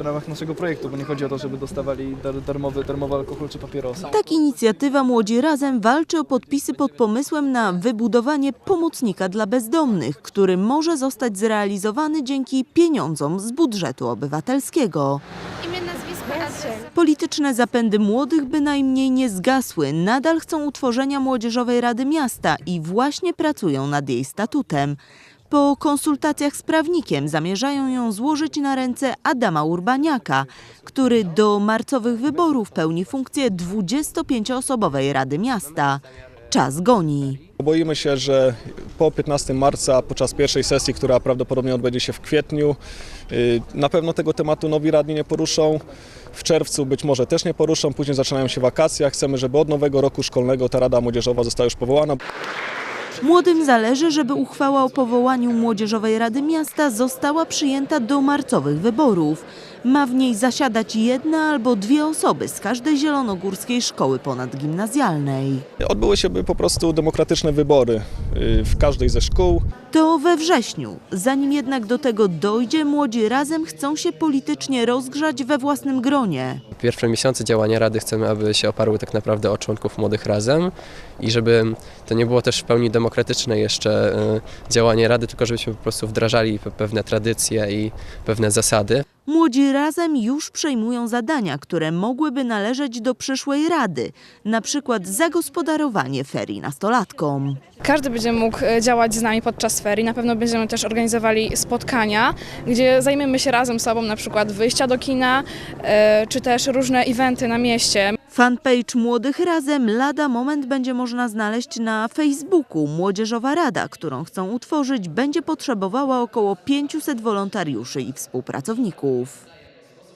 w ramach naszego projektu, bo nie chodzi o to, żeby dostawali dar, darmowy, darmowy alkohol czy papierosy. Tak inicjatywa Młodzi Razem walczy o podpisy pod pomysłem na wybudowanie pomocnika dla bezdomnych, który może zostać zrealizowany dzięki pieniądzom z budżetu obywatelskiego. Polityczne zapędy młodych bynajmniej nie zgasły. Nadal chcą utworzenia Młodzieżowej Rady Miasta i właśnie pracują nad jej statutem. Po konsultacjach z prawnikiem zamierzają ją złożyć na ręce Adama Urbaniaka, który do marcowych wyborów pełni funkcję 25-osobowej Rady Miasta. Czas goni. Boimy się, że po 15 marca, podczas pierwszej sesji, która prawdopodobnie odbędzie się w kwietniu, y, na pewno tego tematu nowi radni nie poruszą. W czerwcu być może też nie poruszą, później zaczynają się wakacje. Chcemy, żeby od nowego roku szkolnego ta Rada Młodzieżowa została już powołana. Młodym zależy, żeby uchwała o powołaniu Młodzieżowej Rady Miasta została przyjęta do marcowych wyborów. Ma w niej zasiadać jedna albo dwie osoby z każdej zielonogórskiej szkoły ponadgimnazjalnej. Odbyły się by po prostu demokratyczne wybory y, w każdej ze szkół. To we wrześniu. Zanim jednak do tego dojdzie, młodzi razem chcą się politycznie rozgrzać we własnym gronie. Pierwsze miesiące działania Rady chcemy, aby się oparły tak naprawdę o członków młodych razem i żeby to nie było też w pełni demokratyczne jeszcze e, działanie Rady, tylko żebyśmy po prostu wdrażali pe- pewne tradycje i pewne zasady. Młodzi razem już przejmują zadania, które mogłyby należeć do przyszłej rady, na przykład zagospodarowanie ferii nastolatkom. Każdy będzie mógł e, działać z nami podczas ferii. Na pewno będziemy też organizowali spotkania, gdzie zajmiemy się razem sobą na przykład wyjścia do kina, e, czy też różne eventy na mieście. Fanpage Młodych Razem lada moment będzie można znaleźć na Facebooku. Młodzieżowa Rada, którą chcą utworzyć, będzie potrzebowała około 500 wolontariuszy i współpracowników.